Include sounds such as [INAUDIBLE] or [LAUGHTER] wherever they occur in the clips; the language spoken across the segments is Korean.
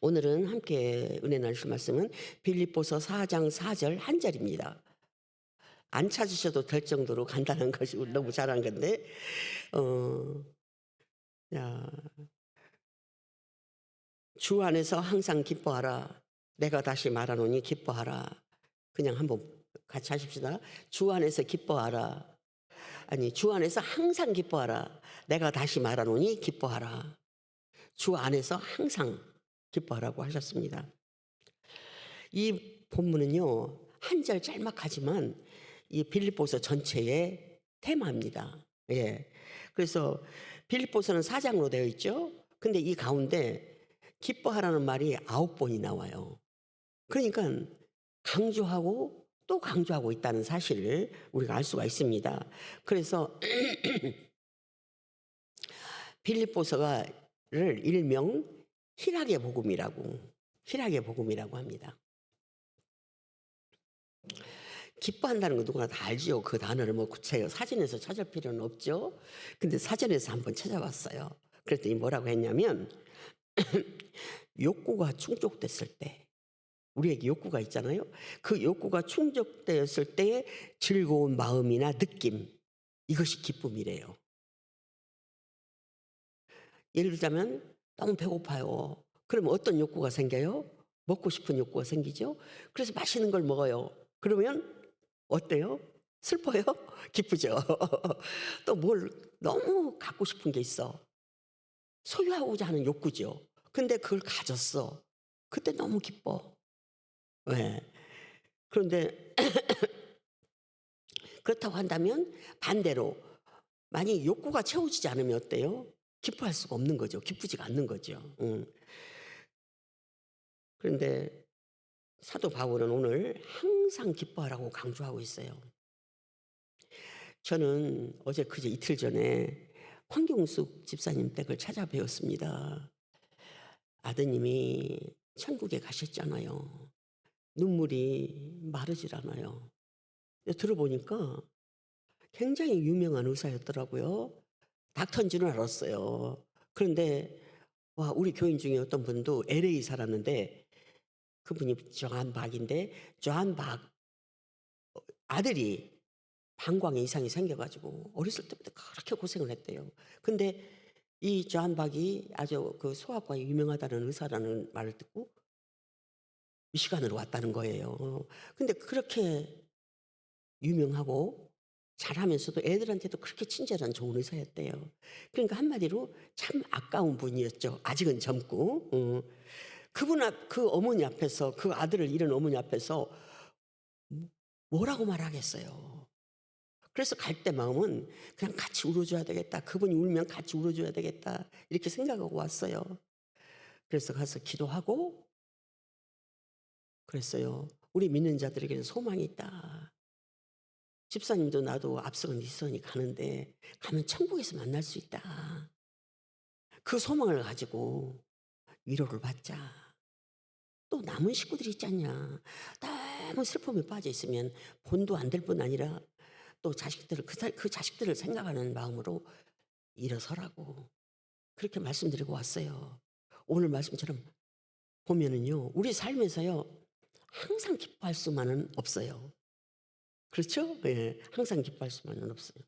오늘은 함께 은혜 나누실 말씀은 빌립보서 4장 4절 한 절입니다. 안 찾으셔도 될 정도로 간단한 것이 너무 잘한 건데 어, 야, 주 안에서 항상 기뻐하라. 내가 다시 말하노니 기뻐하라. 그냥 한번 같이 하십시다. 주 안에서 기뻐하라. 아니, 주 안에서 항상 기뻐하라. 내가 다시 말하노니 기뻐하라. 주 안에서 항상 기뻐하라고 하셨습니다. 이 본문은요, 한 절 짤막하지만 이 빌립보서 전체의 테마입니다. 예. 그래서 빌립보서는 사장으로 되어 있죠. 근데 이 가운데 기뻐하라는 말이 아홉 번이 나와요. 그러니까 강조하고 또 강조하고 있다는 사실을 우리가 알 수가 있습니다. 그래서 [CLEARS THROAT] 빌립보서가를 일명 희락의 복음이라고 희락의 복음이라고 합니다. 기뻐한다는 거 누구나 다 알지요. 그 단어를 뭐 구체적 사진에서 찾을 필요는 없죠. 근데 사전에서 한번 찾아봤어요. 그랬더니 뭐라고 했냐면 [CLEARS THROAT] 욕구가 충족됐을 때 우리에게 욕구가 있잖아요. 그 욕구가 충족되었을 때의 즐거운 마음이나 느낌 이것이 기쁨이래요. 예를 들자면 너무 배고파요. 그러면 어떤 욕구가 생겨요? 먹고 싶은 욕구가 생기죠. 그래서 맛있는 걸 먹어요. 그러면 어때요? 슬퍼요? [LAUGHS] 기쁘죠. [LAUGHS] 또 뭘 너무 갖고 싶은 게 있어. 소유하고자 하는 욕구죠. 근데 그걸 가졌어. 그때 너무 기뻐. 왜? 그런데 [CLEARS THROAT] 그렇다고 한다면 반대로 만약 욕구가 채워지지 않으면 어때요? 기뻐할 수가 없는 거죠. 기쁘지가 않는 거죠. 응. 그런데 사도 바울은 오늘 항상 기뻐하라고 강조하고 있어요. 저는 어제 그제 이틀 전에 황경숙 집사님 댁을 찾아뵈었습니다. 아드님이 천국에 가셨잖아요. 눈물이 마르질 않아요. 들어보니까 굉장히 유명한 의사였더라고요. 닥터인 줄은 알았어요. 그런데 와 우리 교인 중에 어떤 분도 LA 살았는데 그분이 조한 박인데 조한 박 어, 아들이 방광에 이상이 생겨가지고 어렸을 때부터 그렇게 고생을 했대요. 근데 이 조한 박이 아주 그 소아과에 유명하다는 의사라는 말을 듣고 미시간으로 왔다는 거예요. 근데 그렇게 유명하고 잘하면서도 애들한테도 그렇게 친절한 좋은 의사였대요. 그러니까 한마디로 참 아까운 분이었죠. 아직은 젊고. 어. 그분 앞, 그 어머니 앞에서 그 아들을 잃은 어머니 앞에서 뭐라고 말하겠어요. 그래서 갈 때 마음은 그냥 같이 울어줘야 되겠다. 그분이 울면 같이 울어줘야 되겠다. 이렇게 생각하고 왔어요. 그래서 가서 기도하고 그랬어요. 우리 믿는 자들에게는 소망이 있다. 집사님도 나도 앞서는 뒷선이 가는데 가면 천국에서 만날 수 있다. 그 소망을 가지고 위로를 받자. 또 남은 식구들이 있잖냐. 너무 슬픔에 빠져 있으면 본도 안 될 뿐 아니라 또 자식들을 그, 사- 그 자식들을 생각하는 마음으로 일어서라고 그렇게 말씀드리고 왔어요. 오늘 말씀처럼 보면은요, 우리 삶에서요 항상 기뻐할 수만은 없어요. 그렇죠? 예, 항상 기뻐할 수만은 없어요.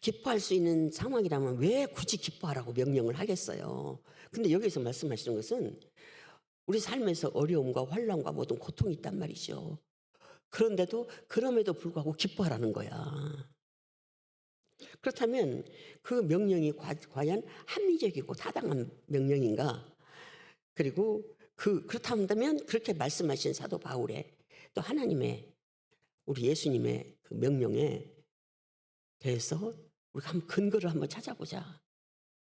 기뻐할 수 있는 상황이라면 왜 굳이 기뻐하라고 명령을 하겠어요? 근데 여기서 말씀하시는 것은 우리 삶에서 어려움과 환란과 모든 고통이 있단 말이죠. 그런데도 그럼에도 불구하고 기뻐하라는 거야. 그렇다면 그 명령이 과, 과연 합리적이고 타당한 명령인가? 그리고 그 그렇다면 그렇게 말씀하신 사도 바울의 또 하나님의 우리 예수님의 그 명령에 대해서 우리가 한번 근거를 한번 찾아보자.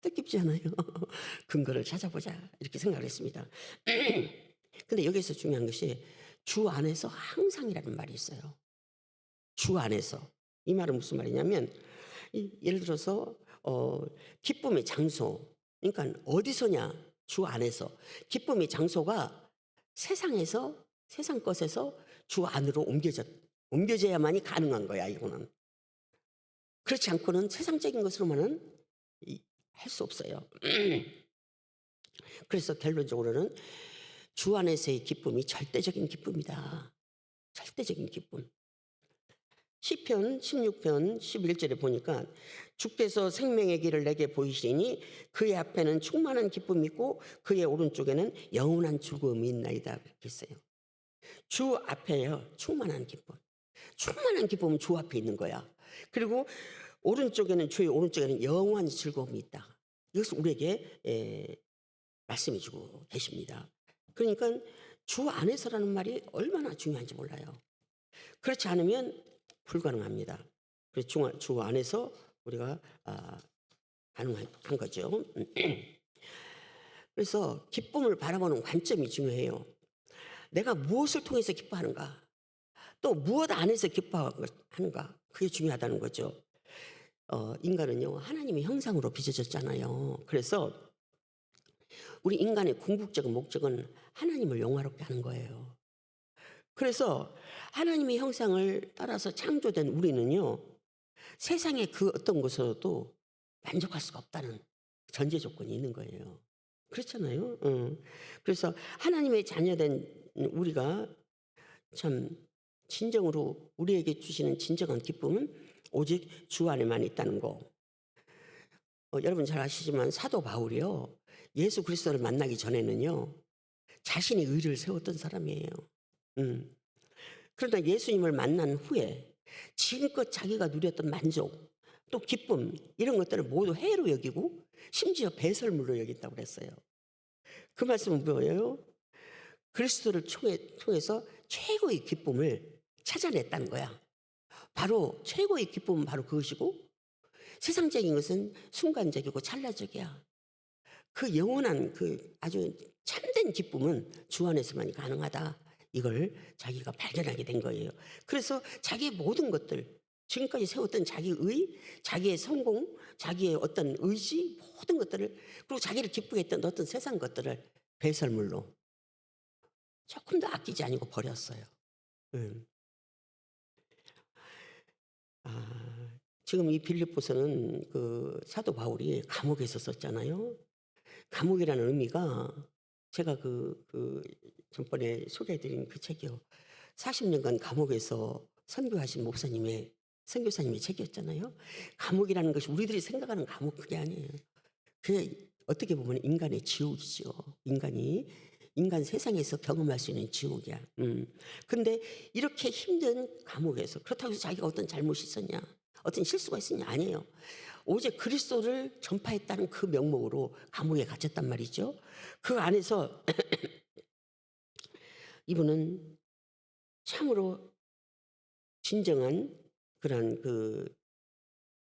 뜻깊지 않아요? [LAUGHS] 근거를 찾아보자. 이렇게 생각을 했습니다. [CLEARS THROAT] 근데 여기서 중요한 것이 주 안에서 항상이라는 말이 있어요. 주 안에서. 이 말은 무슨 말이냐면 이- 예를 들어서 어, 기쁨의 장소. 그러니까 어디서냐? 주 안에서. 기쁨의 장소가 세상에서 세상 것에서 주 안으로 옮겨져 옮겨져야만이 가능한 거야 이거는. 그렇지 않고는 세상적인 것으로만은 할 수 없어요. [CLEARS THROAT] 그래서 결론적으로는 주 안에서의 기쁨이 절대적인 기쁨이다. 절대적인 기쁨. 시편 16편 11절에 보니까 주께서 생명의 길을 내게 보이시니 그의 앞에는 충만한 기쁨이 있고 그의 오른쪽에는 영원한 즐거움이 있나이다 그렇게 했어요. 주 앞에요 충만한 기쁨. 충만한 기쁨은 주 앞에 있는 거야. 그리고 오른쪽에는 주의 오른쪽에는 영원한 즐거움이 있다. 이것을 우리에게 에, 말씀해 주고 계십니다. 그러니까 주 안에서라는 말이 얼마나 중요한지 몰라요. 그렇지 않으면 불가능합니다. 그래서 주, 주 안에서 우리가 아, 가능한 한 거죠. [CLEARS THROAT] 그래서 기쁨을 바라보는 관점이 중요해요. 내가 무엇을 통해서 기뻐하는가? 또 무엇 안에서 기뻐하는가? 그게 중요하다는 거죠. 어, 인간은요 하나님의 형상으로 빚어졌잖아요. 그래서 우리 인간의 궁극적인 목적은 하나님을 영화롭게 하는 거예요. 그래서 하나님의 형상을 따라서 창조된 우리는요 세상의 그 어떤 것으로도 만족할 수가 없다는 전제 조건이 있는 거예요. 그렇잖아요. 어. 그래서 하나님의 자녀된 우리가 참 진정으로 우리에게 주시는 진정한 기쁨은 오직 주 안에만 있다는 거. 어, 여러분 잘 아시지만 사도 바울이요 예수 그리스도를 만나기 전에는요 자신이 의를 세웠던 사람이에요. 음. 그러나 예수님을 만난 후에 지금껏 자기가 누렸던 만족 또 기쁨 이런 것들을 모두 해로 여기고 심지어 배설물로 여긴다고 그랬어요. 그 말씀은 뭐예요? 그리스도를 통해- 통해서 최고의 기쁨을 찾아냈다는 거야. 바로 최고의 기쁨은 바로 그것이고 세상적인 것은 순간적이고 찰나적이야. 그 영원한 그 아주 참된 기쁨은 주 안에서만이 가능하다. 이걸 자기가 발견하게 된 거예요. 그래서 자기의 모든 것들, 지금까지 세웠던 자기의, 자기의 성공, 자기의 어떤 의지, 모든 것들을, 그리고 자기를 기쁘게 했던 어떤 세상 것들을 배설물로 조금 더 아끼지 아니고 버렸어요. 음. 아, 지금 이 빌립보서는 그 사도 바울이 감옥에 있었잖아요. 감옥이라는 의미가 제가 그, 그 전번에 소개해드린 그 책이요. 40년간 감옥에서 선교하신 목사님의 선교사님의 책이었잖아요. 감옥이라는 것이 우리들이 생각하는 감옥 그게 아니에요. 그게 어떻게 보면 인간의 지옥이죠. 인간이 인간 세상에서 경험할 수 있는 지옥이야. 음. 근데 이렇게 힘든 감옥에서 그렇다고 해서 자기가 어떤 잘못이 있었냐, 어떤 실수가 있었냐 아니에요. 오직 그리스도를 전파했다는 그 명목으로 감옥에 갇혔단 말이죠. 그 안에서 [CLEARS THROAT] 이분은 참으로 진정한 그런 그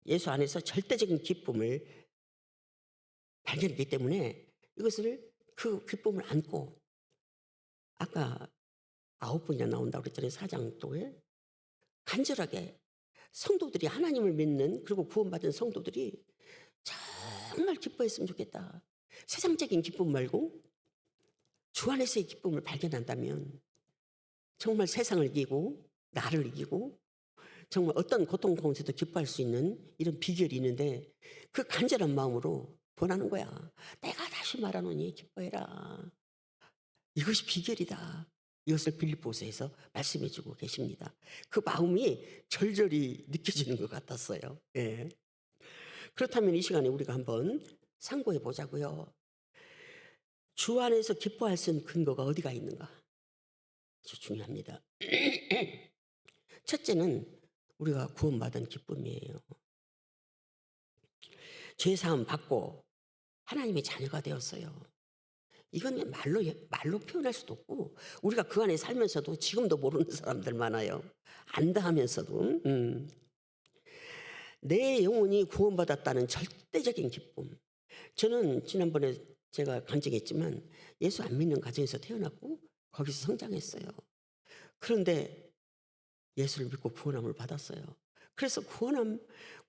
예수 안에서 절대적인 기쁨을 발견했기 때문에 이것을 그 기쁨을 안고 아까 아홉 분이나 나온다고 그랬잖아요 사장도에 간절하게 성도들이 하나님을 믿는 그리고 구원받은 성도들이 정말 기뻐했으면 좋겠다. 세상적인 기쁨 말고 주 안에서의 기쁨을 발견한다면 정말 세상을 이기고 나를 이기고 정말 어떤 고통 가운데도 기뻐할 수 있는 이런 비결이 있는데 그 간절한 마음으로 권하는 거야. 내가 다시 말하노니 기뻐해라. 이것이 비결이다. 이것을 빌립보서에서 말씀해 주고 계십니다. 그 마음이 절절히 느껴지는 것 같았어요. 예. 그렇다면 이 시간에 우리가 한번 상고해 보자고요. 주 안에서 기뻐할 수 있는 근거가 어디가 있는가? 아주 중요합니다. [CLEARS THROAT] 첫째는 우리가 구원받은 기쁨이에요. 죄사함 받고 하나님의 자녀가 되었어요. 이건 말로 말로 표현할 수도 없고 우리가 그 안에 살면서도 지금도 모르는 사람들 많아요. 안다 하면서도 음. 내 영혼이 구원받았다는 절대적인 기쁨. 저는 지난번에 제가 간증했지만 예수 안 믿는 가정에서 태어났고 거기서 성장했어요. 그런데 예수를 믿고 구원함을 받았어요. 그래서 구원함,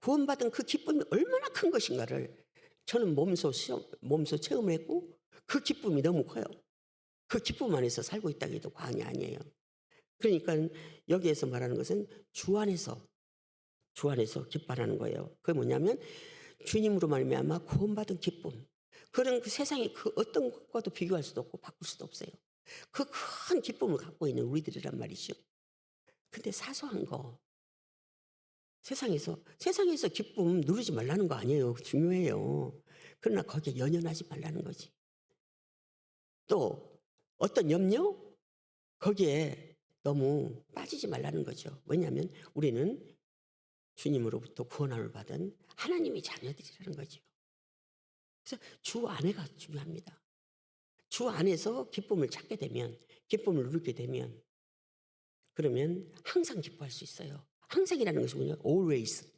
구원받은 그 기쁨이 얼마나 큰 것인가를 저는 몸소 시험, 몸소 체험을 했고 그 기쁨이 너무 커요. 그 기쁨 안에서 살고 있다고 해도 과언이 아니에요. 그러니까 여기에서 말하는 것은 주 안에서 주 안에서 기뻐하는 거예요. 그게 뭐냐면 주님으로 말미암아 구원받은 기쁨. 그런 그 세상의 그 어떤 것과도 비교할 수도 없고 바꿀 수도 없어요. 그 큰 기쁨을 갖고 있는 우리들이란 말이죠. 근데 사소한 거 세상에서 세상에서 기쁨 누르지 말라는 거 아니에요. 중요해요. 그러나 거기에 연연하지 말라는 거지. 또 어떤 염려 거기에 너무 빠지지 말라는 거죠. 왜냐하면 우리는 주님으로부터 구원함을 받은 하나님의 자녀들이라는 거죠. 그래서 주 안에가 중요합니다. 주 안에서 기쁨을 찾게 되면, 기쁨을 누리게 되면, 그러면 항상 기뻐할 수 있어요. 항상이라는 것이 뭐냐? always.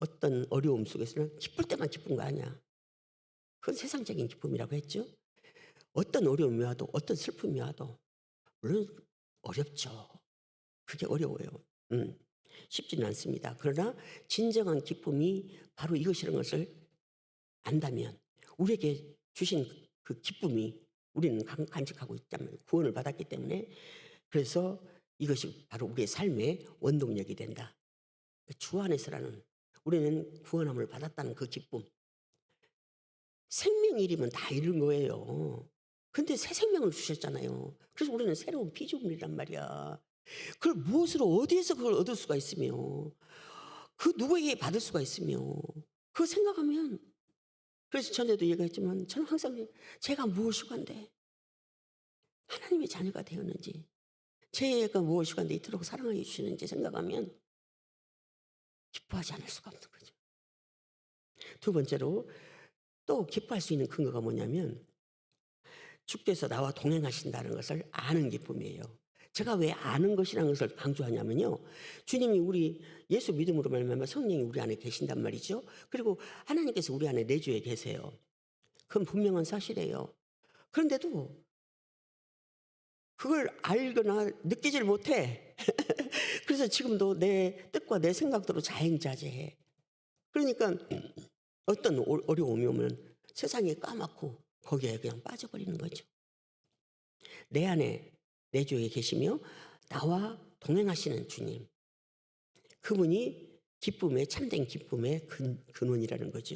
어떤 어려움 속에서는 기쁠 때만 기쁜 거 아니야. 그건 세상적인 기쁨이라고 했죠. 어떤 어려움이 와도, 어떤 슬픔이 와도, 물론 어렵죠. 그게 어려워요. 음, 쉽지는 않습니다. 그러나 진정한 기쁨이 바로 이것이라는 것을 안다면 우리에게 주신 그 기쁨이 우리는 간- 간직하고 있다면 구원을 받았기 때문에 그래서 이것이 바로 우리의 삶의 원동력이 된다. 주 안에서라는 우리는 구원함을 받았다는 그 기쁨. 생명일이면 다 이런 거예요. 근데 새 생명을 주셨잖아요. 그래서 우리는 새로운 피조물이란 말이야. 그걸 무엇으로 어디에서 그걸 얻을 수가 있으며 그 누구에게 받을 수가 있으며 그거 생각하면 그래서 전에도 얘기했지만 저는 항상 제가 무엇이간데 하나님의 자녀가 되었는지 제가 무엇이간데 이토록 사랑하게 주시는지 생각하면 기뻐하지 않을 수가 없는 거죠. 두 번째로 또 기뻐할 수 있는 근거가 뭐냐면 주께서 나와 동행하신다는 것을 아는 기쁨이에요. 제가 왜 아는 것이라는 것을 강조하냐면요. 주님이 우리 예수 믿음으로 말미암아 성령이 우리 안에 계신단 말이죠. 그리고 하나님께서 우리 안에 내주에 계세요. 그건 분명한 사실이에요. 그런데도 그걸 알거나 느끼질 못해. [LAUGHS] 그래서 지금도 내 뜻과 내 생각대로 자행자재해. 그러니까 어떤 어- 어려움이 오면 세상에 까맣고 거기에 그냥 빠져버리는 거죠. 내 안에 내 주에 계시며 나와 동행하시는 주님. 그분이 기쁨의 참된 기쁨의 근, 근원이라는 거죠.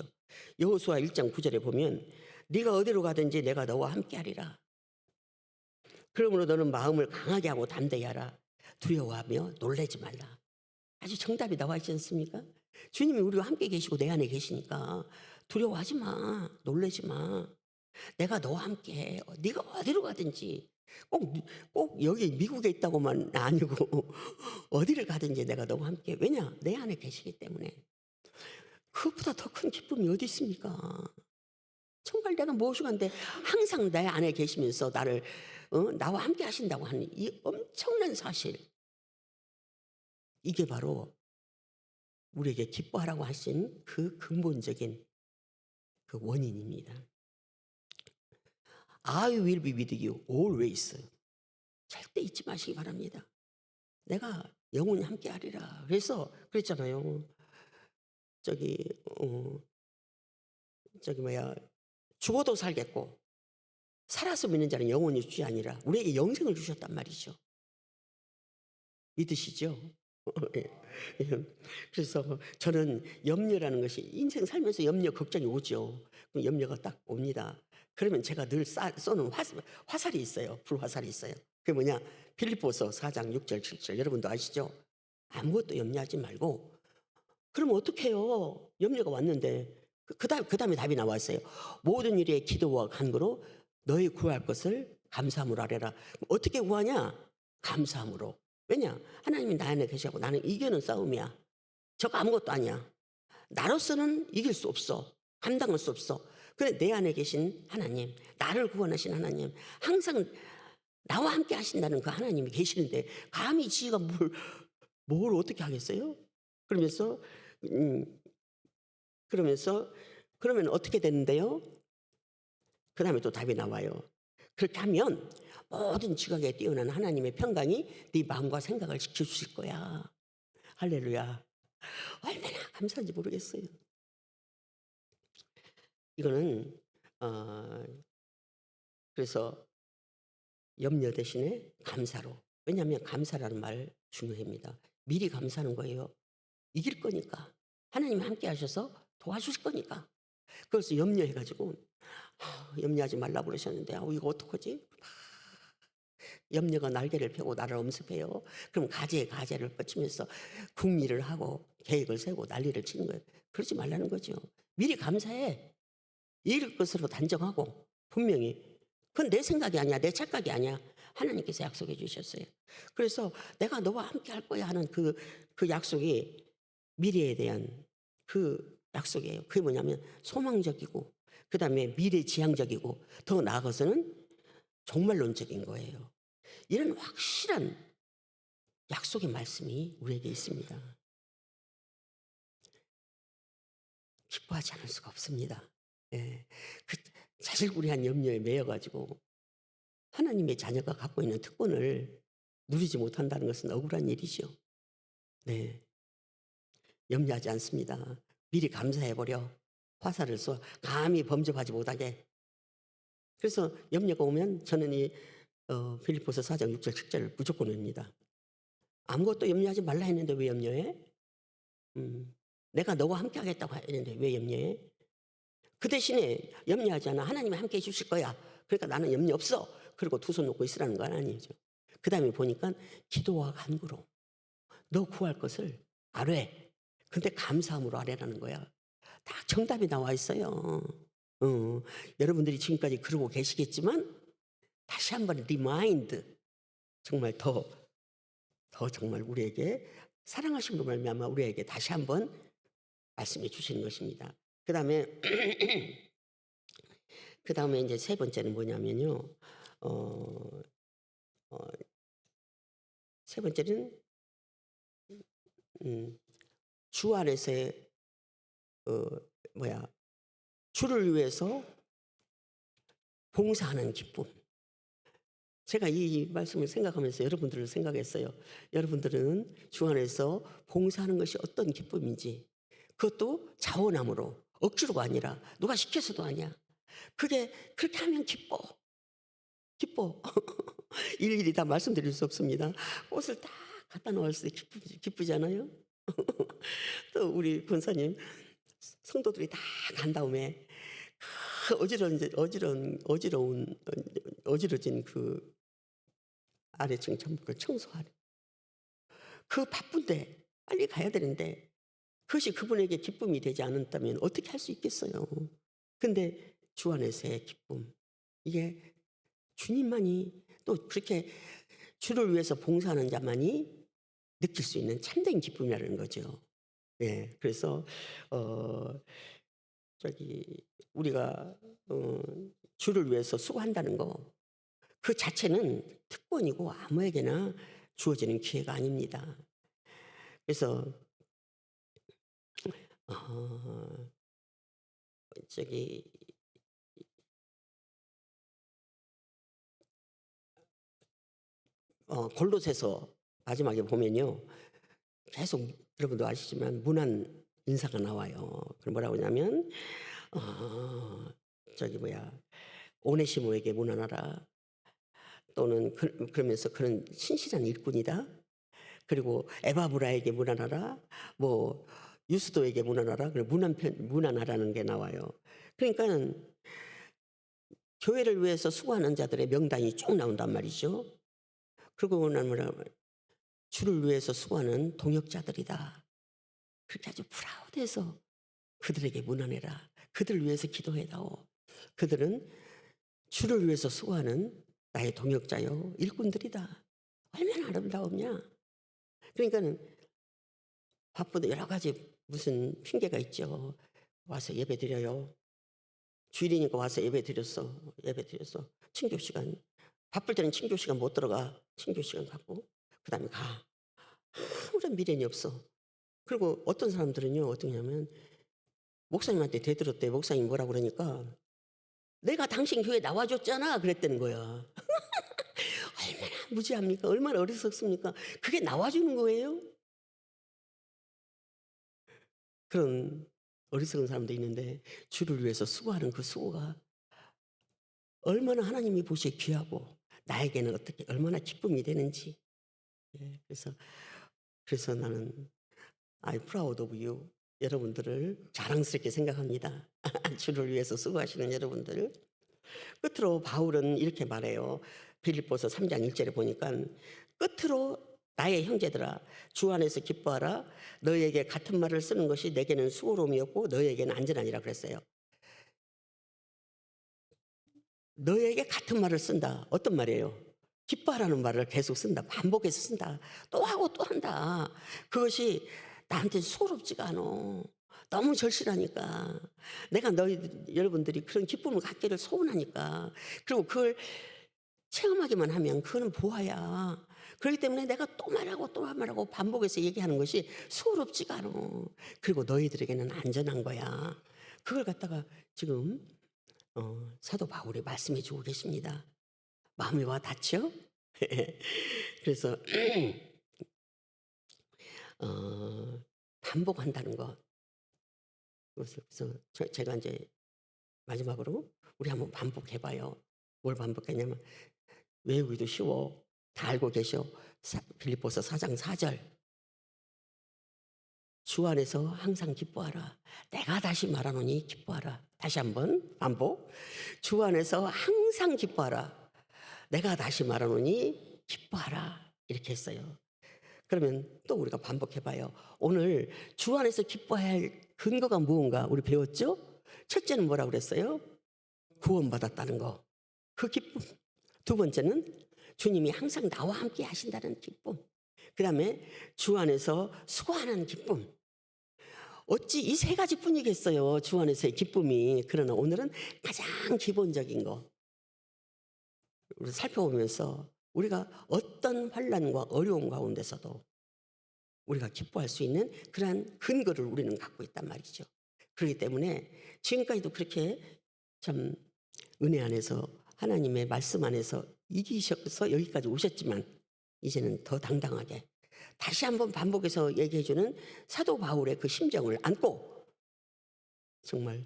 여호수아 1장 9절에 보면 네가 어디로 가든지 내가 너와 함께하리라. 그러므로 너는 마음을 강하게 하고 담대히 하라. 두려워하며 놀라지 말라. 아주 정답이 나와 있지 않습니까? 주님이 우리와 함께 계시고 내 안에 계시니까 두려워하지 마. 놀라지 마. 내가 너와 함께 해. 네가 어디로 가든지 꼭, 꼭 여기 미국에 있다고만 [LAUGHS] 아니고 어디를 가든지 내가 너와 함께 해. 왜냐? 내 안에 계시기 때문에. 그것보다 더 큰 기쁨이 어디 있습니까? 정말 내가 무엇이간데 항상 내 안에 계시면서 나를 어? 나와 함께 하신다고 하는 이 엄청난 사실. 이게 바로 우리에게 기뻐하라고 하신 그 근본적인 그 원인입니다. I will be with you always. 절대 잊지 마시기 바랍니다. 내가 영원히 함께 하리라. 그래서 그랬잖아요. 저기 어 저기 뭐야 죽어도 살겠고 살아서 믿는 자는 영원히 주지 아니라 우리에게 영생을 주셨단 말이죠. 믿으시죠? 예. [LAUGHS] 예. 그래서 저는 염려라는 것이 인생 살면서 염려 걱정이 오죠. 염려가 딱 옵니다. 그러면 제가 늘 쏴, 쏘는 화, 화살이 있어요. 불화살이 있어요. 그게 뭐냐? 필리포서 4장 6절 7절 여러분도 아시죠? 아무것도 염려하지 말고 그럼 어떡해요? 염려가 왔는데 그, 그 다음, 그 다음에 답이 나와 있어요. 모든 일에 기도와 간구로 너희 구할 것을 감사함으로 하래라. 어떻게 구하냐? 감사함으로. 왜냐? 하나님이 나 안에 계시고 나는 이겨는 싸움이야. 저거 아무것도 아니야. 나로서는 이길 수 없어. 감당할 수 없어. 그래 내 안에 계신 하나님, 나를 구원하신 하나님, 항상 나와 함께 하신다는 그 하나님이 계시는데 감히 지가 뭘, 뭘 어떻게 하겠어요? 그러면서 음, 그러면서 그러면 어떻게 되는데요? 그 다음에 또 답이 나와요. 그렇게 하면 모든 지각에 뛰어난 하나님의 평강이 네 마음과 생각을 지켜주실 거야. 할렐루야. 얼마나 감사한지 모르겠어요. 이거는 어, 그래서 염려 대신에 감사로. 왜냐하면 감사라는 말 중요합니다. 미리 감사하는 거예요. 이길 거니까. 하나님이 함께 하셔서 도와주실 거니까. 그래서 염려해가지고 아, 염려하지 말라 그러셨는데 아, 이거 어떡하지? 염려가 날개를 펴고 나를 엄습해요. 그럼 가지에 가지를 뻗치면서 궁리를 하고 계획을 세고 난리를 치는 거예요. 그러지 말라는 거죠. 미리 감사해. 이럴 것으로 단정하고 분명히 그건 내 생각이 아니야. 내 착각이 아니야. 하나님께서 약속해 주셨어요. 그래서 내가 너와 함께 할 거야 하는 그, 그 약속이 미래에 대한 그 약속이에요. 그게 뭐냐면 소망적이고 그 다음에 미래지향적이고 더 나아가서는 종말론적인 거예요. 이런 확실한 약속의 말씀이 우리에게 있습니다. 기뻐하지 않을 수가 없습니다. 예. 그 자질구레한 염려에 매여가지고 하나님의 자녀가 갖고 있는 특권을 누리지 못한다는 것은 억울한 일이죠. 네. 염려하지 않습니다. 미리 감사해버려. 화살을 쏘. 감히 범접하지 못하게. 그래서 염려가 오면 저는 이 어, 필리포스 4장 6절 7절을 무조건 외웁니다. 아무것도 염려하지 말라 했는데 왜 염려해? 음, 내가 너와 함께 하겠다고 했는데 왜 염려해? 그 대신에 염려하지 않아. 하나님이 함께 해주실 거야. 그러니까 나는 염려 없어. 그리고 두 손 놓고 있으라는 건 아니죠. 그 다음에 보니까 기도와 간구로 너 구할 것을 아뢰. 근데 감사함으로 아뢰라는 거야. 다 정답이 나와 있어요. 어, 여러분들이 지금까지 그러고 계시겠지만 다시 한번 리마인드 정말 더, 더 정말 우리에게 사랑하심으로 말미암아 우리에게 다시 한번 말씀해 주시는 것입니다. 그 다음에 [CLEARS THROAT] 그 다음에 이제 세 번째는 뭐냐면요. 어, 어, 세 번째는 음, 주 안에서의 어, 뭐야 주를 위해서 봉사하는 기쁨. 제가 이 말씀을 생각하면서 여러분들을 생각했어요. 여러분들은 주 안에서 봉사하는 것이 어떤 기쁨인지 그것도 자원함으로 억지로가 아니라 누가 시켜서도 아니야. 그게 그렇게 하면 기뻐. 기뻐. [LAUGHS] 일일이 다 말씀드릴 수 없습니다. 옷을 딱 갖다 놓았을 때 기쁘, 기쁘잖아요. [LAUGHS] 또 우리 권사님 성도들이 다 간 다음에 그 어지러운 어지러운 어지러운 어지러진 그 아래층 전부를 청소하래. 그 바쁜데 빨리 가야 되는데 그것이 그분에게 기쁨이 되지 않았다면 어떻게 할 수 있겠어요? 근데 주 안에서의 기쁨 이게 주님만이 또 그렇게 주를 위해서 봉사하는 자만이 느낄 수 있는 참된 기쁨이라는 거죠. 예, 그래서 어 저기 우리가 어, 주를 위해서 수고한다는 거 그 자체는 특권이고 아무에게나 주어지는 기회가 아닙니다. 그래서 어, 저기 어, 골로새서 마지막에 보면요. 계속 여러분도 아시지만 문안 인사가 나와요. 그럼 뭐라고 하냐면 어, 저기 뭐야 오네시모에게 문안하라. 또는 그, 그러면서 그런 신실한 일꾼이다. 그리고 에바브라에게 문안하라. 뭐 유스도에게 문안하라. 그리고 문안편 문안하라는 게 나와요. 그러니까 교회를 위해서 수고하는 자들의 명단이 쭉 나온단 말이죠. 그리고 나는 뭐라 주를 위해서 수고하는 동역자들이다. 그렇게 아주 프라우드해서 그들에게 문안해라. 그들을 위해서 기도해다오. 그들은 주를 위해서 수고하는 나의 동역자요 일꾼들이다. 얼마나 아름다우냐. 그러니까는 바쁘다 여러 가지 무슨 핑계가 있죠. 와서 예배 드려요. 주일이니까 와서 예배 드렸어. 예배 드렸어. 친교 시간. 바쁠 때는 친교 시간 못 들어가. 친교 시간 갖고 그 다음에 가. 아무런 미련이 없어. 그리고 어떤 사람들은요 어떠냐면 목사님한테 되들었대. 목사님 뭐라 그러니까 내가 당신 교회 나와줬잖아 그랬다는 거야. [LAUGHS] 얼마나 무지합니까? 얼마나 어리석습니까? 그게 나와주는 거예요? 그런 어리석은 사람도 있는데 주를 위해서 수고하는 그 수고가 얼마나 하나님이 보시기에 귀하고 나에게는 어떻게 얼마나 기쁨이 되는지 예, 그래서 그래서 나는 I proud of you 여러분들을 자랑스럽게 생각합니다. [LAUGHS] 주를 위해서 수고하시는 여러분들. 끝으로 바울은 이렇게 말해요. 빌립보서 3장 1절에 보니까 끝으로 나의 형제들아 주 안에서 기뻐하라 너에게 같은 말을 쓰는 것이 내게는 수고로움이었고 너에게는 안전하니라 그랬어요. 너에게 같은 말을 쓴다. 어떤 말이에요? 기뻐하라는 말을 계속 쓴다. 반복해서 쓴다. 또 하고 또 한다. 그것이 나한테 수고롭지가 않아. 너무 절실하니까. 내가 너희 여러분들이 그런 기쁨을 갖기를 소원하니까. 그리고 그걸 체험하기만 하면 그거는 보아야. 그렇기 때문에 내가 또 말하고 또 말하고 반복해서 얘기하는 것이 수고롭지가 않아. 그리고 너희들에게는 안전한 거야. 그걸 갖다가 지금 어, 사도 바울이 말씀해 주고 계십니다. 마음이 와 닿죠? 그래서 [CLEARS THROAT] 어, 반복한다는 것. 그래서, 저- 제가 이제 마지막으로 우리 한번 반복해봐요. 뭘 반복했냐면 외우기도 쉬워. 다 알고 계셔. 사- 빌립보서 4장 4절. 주 안에서 항상 기뻐하라. 내가 다시 말하노니 기뻐하라. 다시 한번 반복. 주 안에서 항상 기뻐하라. 내가 다시 말하노니 기뻐하라. 이렇게 했어요. 그러면 또 우리가 반복해봐요. 오늘 주 안에서 기뻐해야 할 근거가 무언가 우리 배웠죠? 첫째는 뭐라고 그랬어요? 구원받았다는 거. 그 기쁨. 두 번째는 주님이 항상 나와 함께 하신다는 기쁨. 그 다음에 주 안에서 수고하는 기쁨. 어찌 이 세 가지 뿐이겠어요. 주 안에서의 기쁨이. 그러나 오늘은 가장 기본적인 거. 살펴보면서 우리가 어떤 환란과 어려움 가운데서도 우리가 기뻐할 수 있는 그러한 근거를 우리는 갖고 있단 말이죠. 그렇기 때문에 지금까지도 그렇게 참 은혜 안에서 하나님의 말씀 안에서 이기셔서 여기까지 오셨지만 이제는 더 당당하게 다시 한번 반복해서 얘기해주는 사도 바울의 그 심정을 안고 정말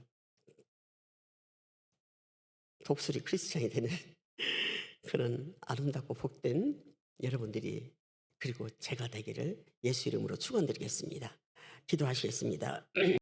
독수리 크리스찬이 되는 그런 아름답고 복된 여러분들이 그리고 제가 되기를 예수 이름으로 축원드리겠습니다. 기도하시겠습니다. [CLEARS THROAT]